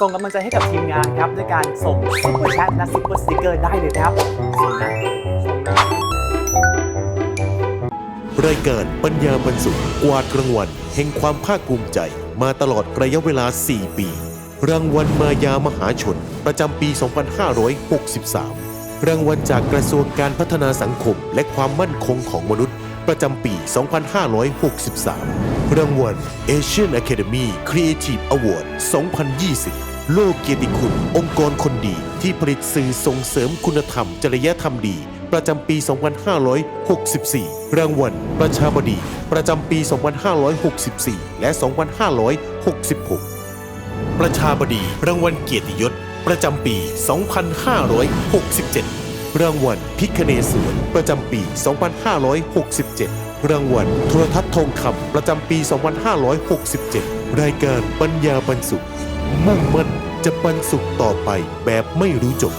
ส่งกำลังใจให้กับทีมงานครับด้วยการส่งซุปเปอร์แชทและซุปเปอร์สติกเกอร์ได้เลยนะครับส่งนะส่งนะรายการปัญญาบรรสุขกวาดรางวัลแห่งความภาคภูมิใจ มาตลอดระยะเวลา 4 ปี รางวัลมายามหาชน ประจำปี 2563 รางวัลจากกระทรวงการพัฒนาสังคม และความมั่นคงของมนุษย์ ประจำปี 2563 รางวัล Asian Academy Creative Award 2020 โลกเกียรติคุณ องค์กรคนดีที่ผลิตสื่อส่งเสริมคุณธรรม จริยธรรมดี ประจำปี 2564 รางวัลประชาบดี ประจำปี 2564 และ 2566 ประชาบดี รางวัลเกียรติยศ ประจำปี 2567 รางวัลพิคเนศวรประจำปี 2567รางวัลโทรทัศน์ทองคำประจำปี 2567 รายการปัญญาบรรสุข มุ่งมั่นจะบรรสุขต่อไปแบบไม่รู้จบ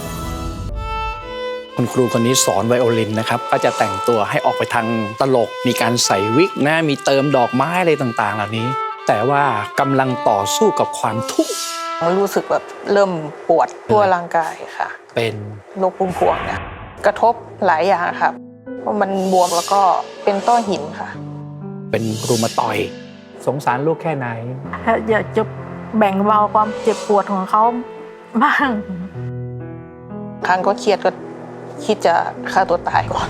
คุณครูคนนี้สอนไวโอลินนะครับ ก็จะแต่งตัวให้ออกไปทางตลก มีการใส่วิกนะมีเติมดอกไม้อะไรต่างๆ เหล่านี้ แต่ว่ากำลังต่อสู้กับความทุกข์รู้สึกแบบเริ่มปวดทั่วร่างกายค่ะ เป็นโรคพุ่มพวงเนี่ยกระทบหลายอย่างครับเพราะมันบวมแล้วก็เป็นต้อหินค่ะ เป็นรูมาตอยด์สงสารลูกแค่ไหนอยากจะ แบ่งเบาความเจ็บปวดของเขาบ้างครั้งก็เครียดก็คิดจะฆ่าตัวตายก่อน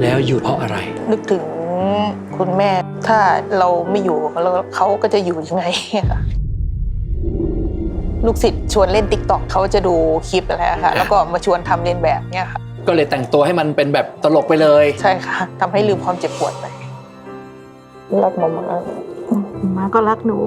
แล้วอยู่เพราะอะไร นึกถึงคุณแม่ถ้าเราไม่อยู่แล้วเขาก็จะอยู่ยังไงค่ะลูกศิษย์ชวนเล่นติ๊กต็อกเขาจะดูคลิปอะไรอะค่ะ แล้วก็มาชวนทำเรียนแบบเนี่ยค่ะ ก็เลยแต่งตัวให้มันเป็นแบบตลกไปเลย ใช่ค่ะทำให้ลืมความเจ็บปวดไปรักมามากมา ก็รักหนู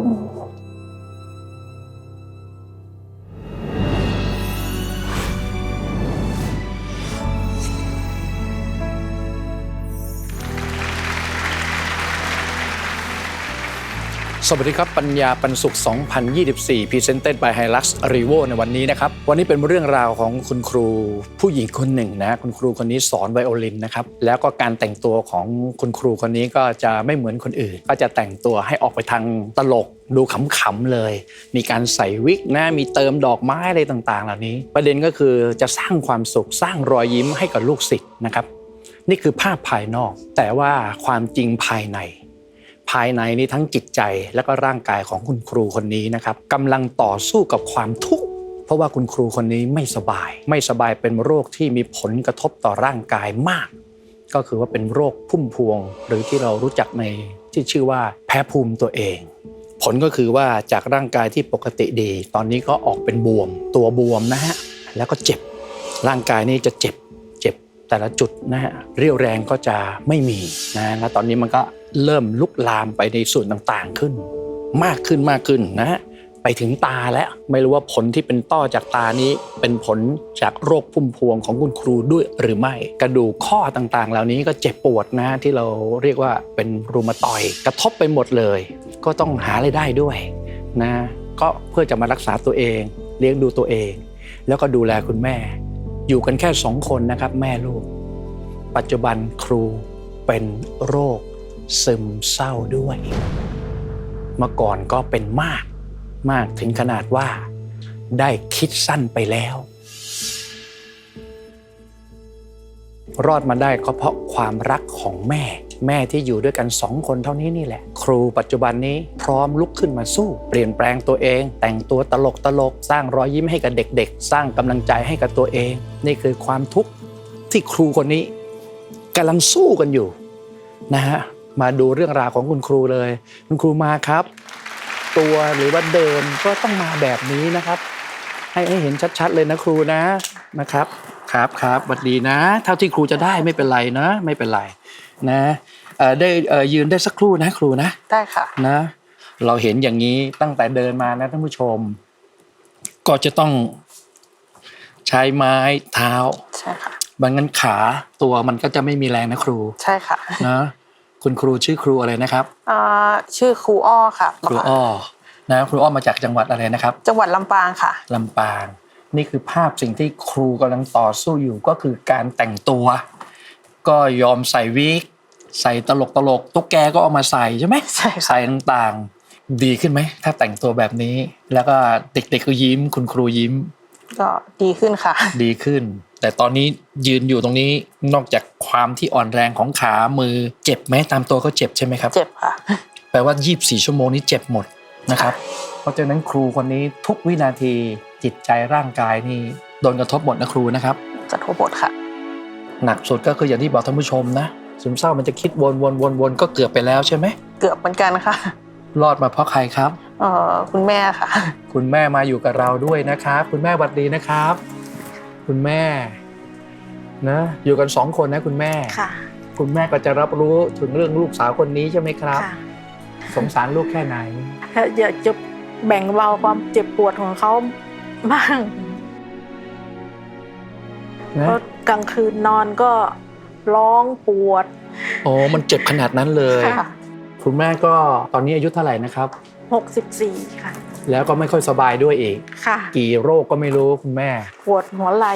สวัสดีครับ ปัญญาปันสุข 2024 Presented by Hilux Revo ในวันนี้นะครับ วันนี้เป็นเรื่องราวของคุณครูผู้หญิงคนหนึ่งนะคุณครูคนนี้สอนไวโอลินนะครับแล้วก็การแต่งตัวของคุณครูคนนี้ก็จะไม่เหมือนคนอื่น ก็จะแต่งตัวให้ออกไปทางตลกดูขำๆเลย มีการใส่วิกนะมีเติมดอกไม้อะไรต่างๆ เหล่านี้ ประเด็นก็คือจะสร้างความสุขสร้างรอยยิ้มให้กับลูกศิษย์นะครับนี่คือภาพภายนอก แต่ว่าความจริงภายในายในนี้ทั้งจิตใจและก็ร่างกายของคุณครูคนนี้นะครับกำลังต่อสู้กับความทุกข์เพราะว่าคุณครูคนนี้ไม่สบาย ไม่สบายเป็นโรคที่มีผลกระทบต่อร่างกายมาก ก็คือว่าเป็นโรคพุ่มพวง หรือที่เรารู้จักในที่ชื่อว่าแพ้ภูมิตัวเอง ผลก็คือว่าจากร่างกายที่ปกติดี ตอนนี้ก็ออกเป็นบวม ตัวบวมนะฮะแล้วก็เจ็บ ร่างกายนี่จะเจ็บ เจ็บแต่ละจุดนะฮะเรี่ยวแรงก็จะไม่มีนะแล้วตอนนี้มันก็ เริ่มลุกลามไปในส่วนต่างๆขึ้น มากขึ้นมากขึ้นนะฮะไปถึงตาแล้วไม่รู้ว่าผลที่เป็นต้อจากตานี้เป็นผลจากโรคพุ่มพวงของคุณครูด้วยหรือไม่ กระดูกข้อต่างๆ เหล่านี้ก็เจ็บปวดนะที่เราเรียกว่าเป็นรูมาตอยกระทบไปหมดเลย ก็ต้องหาไรายได้ด้วยนะก็เพื่อจะมารักษาตัวเอง เลี้ยงดูตัวเอง แล้วก็ดูแลคุณแม่ อยู่กันแค่สองคนนะครับ แม่ลูก ปัจจุบันครูเป็นโรค ซึมเศร้าด้วย เมื่อก่อนก็เป็นมากมากถึงขนาดว่า ได้คิดสั้นไปแล้ว รอดมาได้ก็เพราะความรักของแม่ แม่ที่อยู่ด้วยกันสองคนเท่านี้นี่แหละ ครูปัจจุบันนี้พร้อมลุกขึ้นมาสู้ เปลี่ยนแปลงตัวเอง แต่งตัวตลกตลกสร้างรอยยิ้มให้กับเด็ก ๆ สร้างกำลังใจให้กับตัวเอง นี่คือความทุกข์ที่ครูคนนี้กำลังสู้กันอยู่นะฮะ มาดูเรื่องราวของคุณครูเลย คุณครูมาครับ ตัวหรือว่าเดินก็ต้องมาแบบนี้นะครับ ให้ให้เห็นชัดๆเลยนะครูนะนะครับครับครับสวัสดีนะ เท่าที่ครูจะได้ไม่เป็นไรนะ ไม่เป็นไรนะเอ่อได้เอ่อยืนได้สักครู่นะครูนะได้ค่ะนะ เราเห็นอย่างนี้ตั้งแต่เดินมานะท่านผู้ชม ก็จะต้องใช้ไม้เท้าใช่ค่ะบางงั้นขาตัวมันก็จะไม่มีแรงนะครู ใช่ค่ะนะ คุณครูชื่อครูอะไรนะครับอ่าชื่อครูอ้อค่ะครูอ้อนะครูอ้อมาจากจังหวัดอะไรนะครับ จังหวัดลำปางค่ะลำปาง นี่คือภาพสิ่งที่ครูกำลังต่อสู้อยู่ก็คือการแต่งตัว ก็ยอมใส่วิกใส่ตลกตลกๆตุ๊กแกก็เอามาใส่ใช่ไหมใช่ค่ะใส่ต่างดีขึ้นไหม ถ้าแต่งตัวแบบนี้ แล้วก็เด็กๆก็ยิ้ม คุณครูยิ้ม ก็ดีขึ้นค่ะ ดีขึ้น แต่ตอนนี้ยืนอยู่ตรงนี้นอกจากความที่อ่อนแรงของขามือเจ็บไหมตามตัวก็เจ็บใช่ไหมครับ เจ็บค่ะ แปลว่า 24 ชั่วโมงนี้เจ็บหมดนะครับ เพราะฉะนั้นครูคนนี้ทุกวินาทีจิตใจร่างกายนี่โดนกระทบหมดนะครูนะครับกระทบบทค่ะ หนักสุดก็คืออย่างที่บอกท่านผู้ชมนะซึมเศร้ามันจะคิดวนวนวนวนก็เกือบไปแล้วใช่ไหมเกือบเหมือนกันค่ะ รอดมาเพราะใครครับเอ่อคุณแม่ค่ะ คุณแม่มาอยู่กับเราด้วยนะครับ คุณแม่หวัดดีนะครับ คุณแม่นะอยู่กันสองคนนะคุณแม่ ค่ะ คุณแม่ก็จะรับรู้ถึงเรื่องลูกสาวคนนี้ใช่ไหมครับ ค่ะสงสารลูกแค่ไหน อยากจะแบ่งเบาความเจ็บปวดของเขาบ้าง นะเพราะกลางคืนนอนก็ร้องปวดโอ้มันเจ็บขนาดนั้นเลย ค่ะคุณแม่ก็ตอนนี้อายุเท่าไหร่นะครับ 64 ค่ะ แล้วก็ไม่ค่อยสบายด้วยอีก ค่ะ กี่โรคก็ไม่รู้คุณแม่ปวดหัวไหล่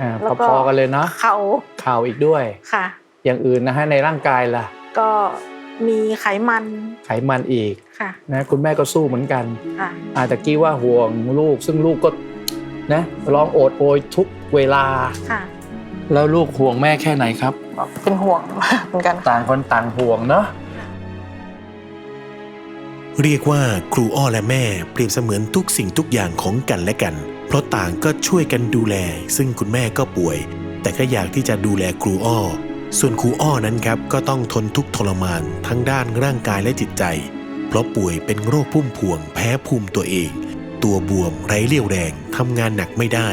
อ่าแล้วก็ พอๆกันเลยเนาะเข่าข่าวอีกด้วย ค่ะ อย่างอื่นนะฮะในร่างกายล่ะ ก็มีไขมันไขมันอีกค่ะนะคุณแม่ก็สู้เหมือนกัน ค่ะ อาตะกี้ว่าห่วงลูก ซึ่งลูกก็นะร้องโอดโอยทุกเวลา ค่ะ แล้วลูกห่วงแม่แค่ไหนครับ เป็นห่วงเหมือนกันค่ะต่างคนต่างห่วงเนาะ เรียกว่าครูอ้อและแม่เปรียบเสมือนทุกสิ่งทุกอย่างของกันและกัน เพราะต่างก็ช่วยกันดูแล ซึ่งคุณแม่ก็ป่วย แต่ก็อยากที่จะดูแลครูอ้อ ส่วนครูอ้อนั้นครับก็ต้องทนทุกทรมานทั้งด้านร่างกายและจิตใจ เพราะป่วยเป็นโรคพุ่มพวง แพ้ภูมิตัวเอง ตัวบวมไร้เรี่ยวแรงทำงานหนักไม่ได้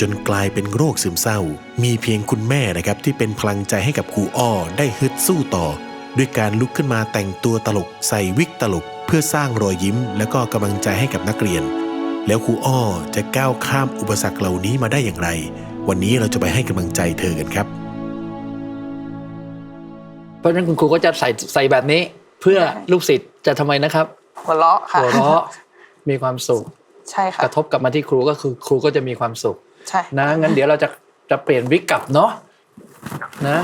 จนกลายเป็นโรคซึมเศร้า มีเพียงคุณแม่นะครับที่เป็นพลังใจให้กับครูอ้อได้ฮึดสู้ต่อ ด้วยการลุกขึ้นมาแต่งตัวตลกใส่วิกตลก พื่อสร้างรอยยิ้มและก็กำลังใจให้กับนักเรียน แล้วครูอ้อจะก้าวข้ามอุปสรรคเหล่านี้มาได้อย่างไร วันนี้เราจะไปให้กำลังใจเธอกันครับ เพราะฉะนั้นคุณครูก็จะใส่ใส่แบบนี้เพื่อลูกศิษย์จะทำไมนะครับหัวเราะค่ะหัวเราะมีความสุขใช่ค่ะกระทบกลับมาที่ครูก็คือครูก็จะมีความสุขใช่นะงั้นเดี๋ยวเราจะจะเปลี่ยนวิกกลับเนาะนะ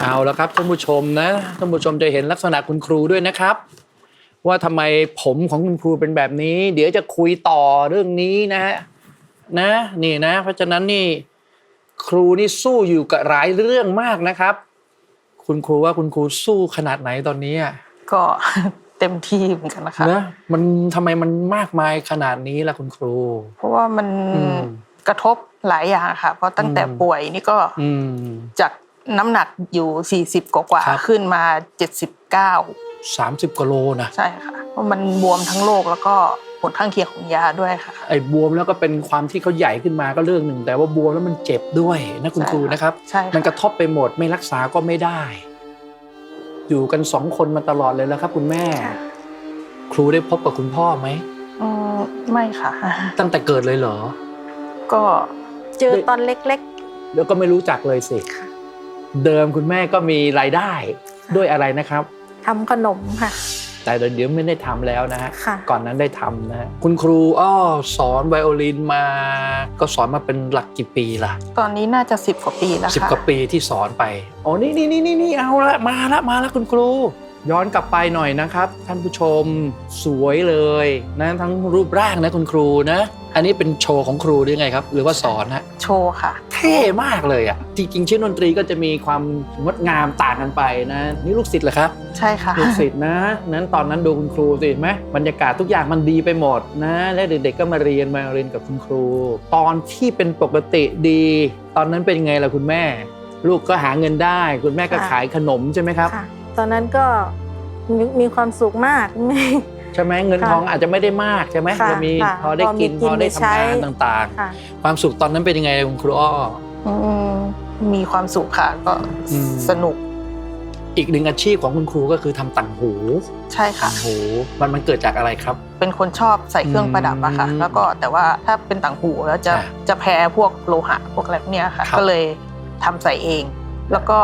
เอาแล้วครับท่านผู้ชมนะท่านผู้ชมจะเห็นลักษณะคุณครูด้วยนะครับ ว่าทำไมผมของคุณครูเป็นแบบนี้ เดี๋ยวจะคุยต่อเรื่องนี้นะฮะนะนี่นะ เพราะฉะนั้นนี่ครูนี่สู้อยู่กับหลายเรื่องมากนะครับ คุณครูว่าคุณครูสู้ขนาดไหนตอนนี้อะก็เต็มที่เหมือนกันนะคะนะมันทำไมมันมากมายขนาดนี้ล่ะคุณครู เพราะว่ามันอืมกระทบหลายอย่างค่ะ เพราะตั้งแต่อืมป่วยนี่ก็อืมจากน้ำหนักอยู่ 40 กว่าครับๆขึ้นมา 79 สามสิบกว่าโลนะใช่ค่ะเพราะมันบวมทั้งโรคแล้วก็ผลข้างเคียงของยาด้วยค่ะ ไอ้บวมแล้วก็เป็นความที่เขาใหญ่ขึ้นมาก็เรื่องหนึ่ง แต่ว่าบวมแล้วมันเจ็บด้วยนะคุณใช่ครูค่ะนะครับใช่ค่ะมันกระทบไปหมดไม่รักษาก็ไม่ได้ อยู่กันสองคนมาตลอดเลยแล้วครับ คุณแม่ค่ะครูได้พบกับคุณพ่อไหมอืมไม่ค่ะ ตั้งแต่เกิดเลยเหรอ ก็เจอตอนเล็กแล้วก็ไม่รู้จักเลยสิค่ะเดิมคุณแม่ก็มีรายได้ด้วยอะไรนะครับๆ ทำขนมค่ะ แต่เดี๋ยวไม่ได้ทำแล้วนะฮะค่ะ ก่อนนั้นได้ทำนะฮะคุณครูอ้อสอนไวโอลินมา ก็สอนมาเป็นหลักกี่ปีล่ะตอนนี้น่าจะ10กว่าปีแล้วสิบค่ะกว่าปีที่สอนไปโอ้นี่นี่นี่นี่นี่เอาละมาละมาละคุณครู ย้อนกลับไปหน่อยนะครับ ท่านผู้ชมสวยเลยนะทั้งรูปร่างนะคุณครูนะ อันนี้เป็นโชว์ของครูหรือไงครับ หรือว่าสอนฮะ โชว์ค่ะเท่มากเลยอะ จริงๆชื่อดนตรีก็จะมีความงดงามต่างกันไปนะ นี่ลูกศิษย์เหรอครับ ใช่ค่ะ ลูกศิษย์นะ นั้นตอนนั้นดูคุณครูสิเห็นไหมบรรยากาศทุกอย่างมันดีไปหมดนะ และเด็กๆก็มาเรียนมาเรียนกับคุณครู ตอนที่เป็นปกติดี ตอนนั้นเป็นไงล่ะคุณแม่ ลูกก็หาเงินได้ คุณแม่ก็ค่ะขายขนมใช่ไหมครับค่ะตอนนั้นก็มีมีความสุขมากไม่ ใช่ไหมเงินค่ะทองอาจจะไม่ได้มากใช่ไหมค่ะเรามีค่ะพอได้กินพอมีกินพอได้ได้ใช้ ทำงานต่างค่ะๆ ความสุขตอนนั้นเป็นยังไงคุณครูอ้อ อืมมีความสุขค่ะก็อืม สนุกอีกหนึ่งอาชีพของคุณครูก็คือทำต่างหูใช่ค่ะ ต่างหูมันมันเกิดจากอะไรครับ เป็นคนชอบใส่เครื่องประดับอะค่ะ อืมแล้วก็แต่ว่าถ้าเป็นต่างหูแล้วจะอ่าจะแพ้พวกโลหะพวกอะไรพวกเนี้ยค่ะ ครับก็เลยทำใส่เอง แล้วก็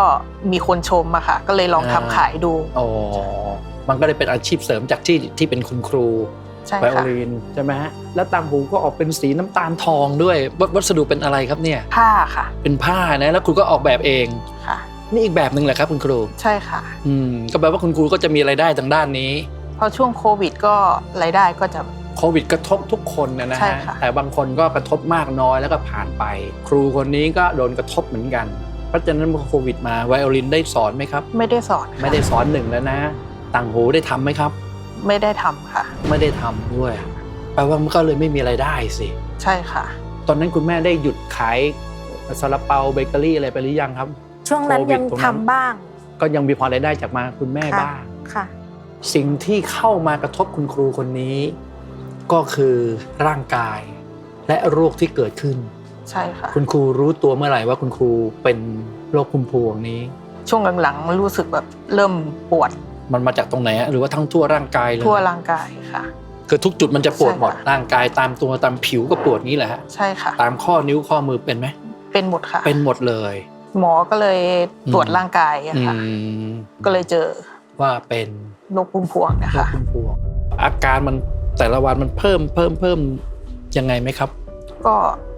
มีคนชมอะค่ะ ก็เลยลองทำอ่า ขายดู อ๋อ มันก็เลยเป็นอาชีพเสริมจากที่ที่เป็นคุณครูใช่ไวโอค่ะลินใช่ไหมฮะแล้วต่างหูก็ออกเป็นสีน้ำตาลทองด้วยวัวัสดุเป็นอะไรครับเนี่ยผ้าค่ะ เป็นผ้านะแล้วคุณก็ออกแบบเองค่ะ นี่อีกแบบหนึ่งแหละครับคุณครูใช่ค่ะ อืมก็แปลว่าคุณครูก็จะมีรายได้ทางด้านนี้พอช่วงโควิดก็รายได้ก็จะโควิดกระทบทุกคนนะนะใช่ฮะค่ะแต่บางคนก็กระทบมากน้อยแล้วก็ผ่านไป ครูคนนี้ก็โดนกระทบเหมือนกันเพราะฉะนั้นพอโควิดมาไวโอลินได้สอนไหมครับ ไม่ได้สอนค่ะไม่ได้สอนหนึ่งแล้วนะ ต่างหูได้ทำไหมครับ ไม่ได้ทำค่ะ ไม่ได้ทำด้วยแปลว่ามันก็เลยไม่มีไรายได้สิ ใช่ค่ะ ตอนนั้นคุณแม่ได้หยุดขายซาลาเปาเบเกอรี่อะไรไปหรือยังครับ ช่วงนั้นโควิดยังตรงนั้น ทำบ้างก็ยังมีพอรายได้จากมาคุณแม่ค่ะบ้าง ค่ะ สิ่งที่เข้ามากระทบคุณครูคนนี้ ก็คือร่างกาย และโรคที่เกิดขึ้น ใช่ค่ะ คุณครูรู้ตัวเมื่อไหร่ว่าคุณครูเป็นโรคภูมิพวงนี้ ช่วงหลังๆรู้สึกแบบเริ่มปวด มันมาจากตรงไหนฮะหรือว่าทั้งทั่วร่างกายเลยทั่วร่างกายค่ะ คือทุกจุดมันจะปวดหมดใช่ค่ะร่างกายตามตัวตามผิวก็ปวดนี้แหละฮะใช่ค่ะ ตามข้อนิ้วข้อมือเป็นไหมเป็นหมดค่ะ เป็นหมดเลย หมอก็เลยตรวจอืมร่างกายอะอืค่ะมก็เลยเจอว่าเป็นโรคภูมิพวงนะโรคคะภูมิพวง อาการมันแต่ละวันมันเพิ่มเพิ่มเพิ่มยังไงไหมครับ ก็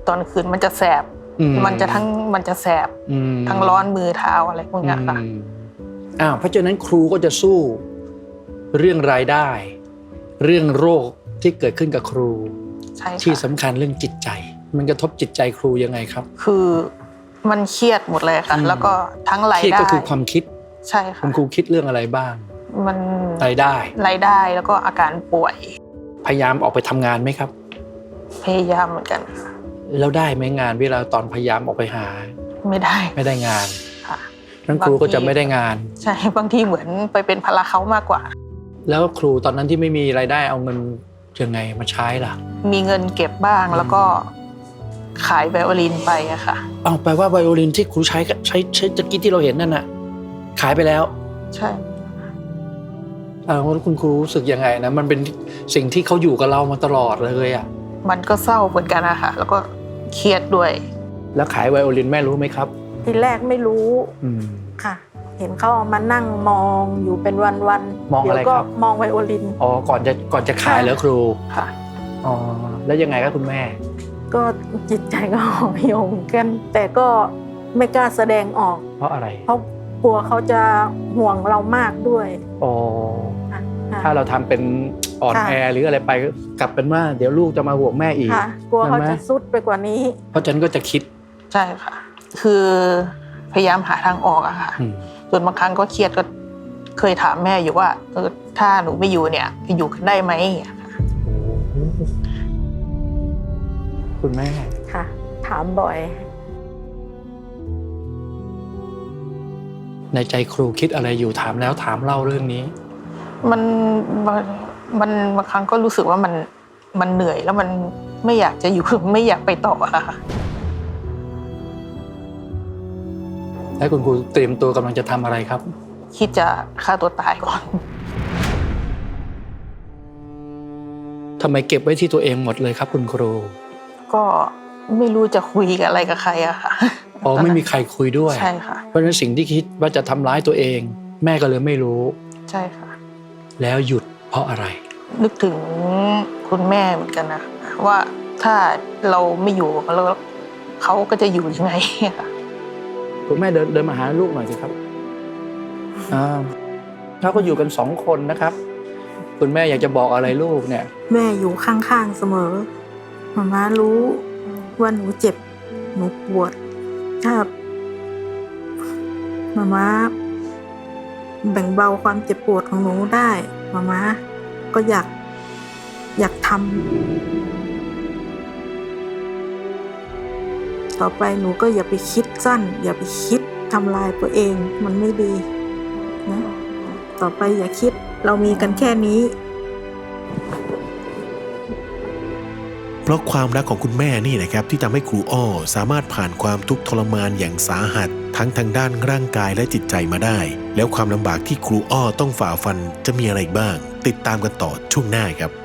ตอนคืนมันจะแสบอืมันจะทั้งมันจะแสบอืมทั้งร้อนมือเท้าอะไรพวกเนี้ยค่ะ อืมอ้าวเพราะฉะนั้นครูก็จะสู้เรื่องรายได้ เรื่องโรคที่เกิดขึ้นกับครู ใช่ที่ค่ะสำคัญเรื่องจิตใจ มันกระทบจิตใจครูยังไงครับ คือมันเครียดหมดเลยค่ะ อืม แล้วก็ทั้งรายเครียดได้ก็คือความคิดใช่คุค่ะณครูคิดเรื่องอะไรบ้างมันรายได้ รายได้แล้วก็อาการป่วย พยายามออกไปทำงานไหมครับ พยายามเหมือนกันค่ะแล้วได้ไหมงานเวลาตอนพยายามออกไปหา ไม่ได้ ไม่ได้งานค่ะ นั้นครูก็จะไม่ได้งาน ใช่บางทีเหมือนไปเป็นภาระเขามากกว่า แล้วครูตอนนั้นที่ไม่มีรายได้เอาเงินยังไงมาใช้ล่ะ มีเงินเก็บบ้างแล้วก็ขายไวโอลินไปอะค่ะเอาแปลว่าไวโอลินที่ครูใช้ก็ใช้ใช้ตะกี้ที่เราเห็นนั่นน่ะ ขายไปแล้ว ใช่เอาแล้วคุณครูรู้สึกยังไงนะมันเป็นสิ่งที่เขาอยู่กับเรามาตลอดเลยอะมันก็เศร้าเหมือนกันนะคะแล้วก็เครียดด้วย แล้วขายไวโอลินแม่รู้ไหมครับ ทีแรกไม่รู้อืม ค่ะ เห็นเขาเอามานั่งมองอยู่เป็นวันๆมองอะไรเดี๋ยวก็ครับ มองไวโอลิน อ๋อก่อนจะก่อนจะขายแล้วครูค่ะ อ๋อแล้วยังไงครับคุณแม่ ก็จิตใจก็ห่อเหี่ยวเหมือนกัน แต่ก็ไม่กล้าแสดงออก เพราะอะไรเพราะกลัวเขาจะห่วงเรามากด้วยอ๋อค่ะถ้าเราทำเป็นอ่อนค่ะ แอหรืออะไรไปก็กลับเป็นว่าเดี๋ยวลูกจะมาห่วงแม่อีก ค่ะกลัวเขาใช่ไหม จะซุดไปกว่านี้ เพราะฉะนันก็จะคิดใช่ค่ะ คือพยายามหาทางออกอะค่ะอืมส่วนบางครั้งก็เครียดก็เคยถามแม่อยู่ว่าเออถ้าหนูไม่อยู่เนี่ยจะอยู่กันได้ไหมอะค่ะโอ้โหคุณแม่ค่ะ ถามบ่อย ในใจครูคิดอะไรอยู่ถามแล้วถามเล่าเรื่องนี้มันมันมันบางครั้งก็รู้สึกว่ามันมันเหนื่อยแล้วมันไม่อยากจะอยู่ไม่อยากไปต่ออะค่ะ แล้วคุณครูเตรียมตัวกำลังจะทำอะไรครับ คิดจะฆ่าตัวตายก่อน ทำไมเก็บไว้ที่ตัวเองหมดเลยครับ คุณครูก็ไม่รู้จะคุยกับอะไรกับใครอะค่ะอ๋อไม่มีใครคุยด้วย ใช่ค่ะ เพราะฉะนั้นสิ่งที่คิดว่าจะทำร้ายตัวเอง แม่ก็เลยไม่รู้ ใช่ค่ะ แล้วหยุดเพราะอะไร นึกถึงคุณแม่เหมือนกันนะว่าถ้าเราไม่อยู่แล้วเขาก็จะอยู่ยังไงอะ ค่ะคุณแม่เดินเดินมาหาลูกหน่อยสิครับอ่าเขาก็อยู่กันสองคนนะครับ คุณแม่อยากจะบอกอะไรลูกเนี่ย แม่อยู่ข้างๆเสมอมาม่ารู้ว่าหนูเจ็บหนูปวดถ้ามาม่าแบ่งเบาความเจ็บปวดของหนูได้มาม่าก็อยากอยากทำ ต่อไปหนูก็อย่าไปคิดสั้น อย่าไปคิดทำลายตัวเอง มันไม่ดีนะต่อไปอย่าคิดเรามีกันแค่นี้ เพราะความรักของคุณแม่นี่นะครับที่ทำให้ครูอ้อสามารถผ่านความทุกข์ทรมานอย่างสาหัส ทั้งทางด้านร่างกายและจิตใจมาได้ แล้วความลำบากที่ครูอ้อต้องฝ่าฟันจะมีอะไรบ้าง ติดตามกันต่อช่วงหน้าครับ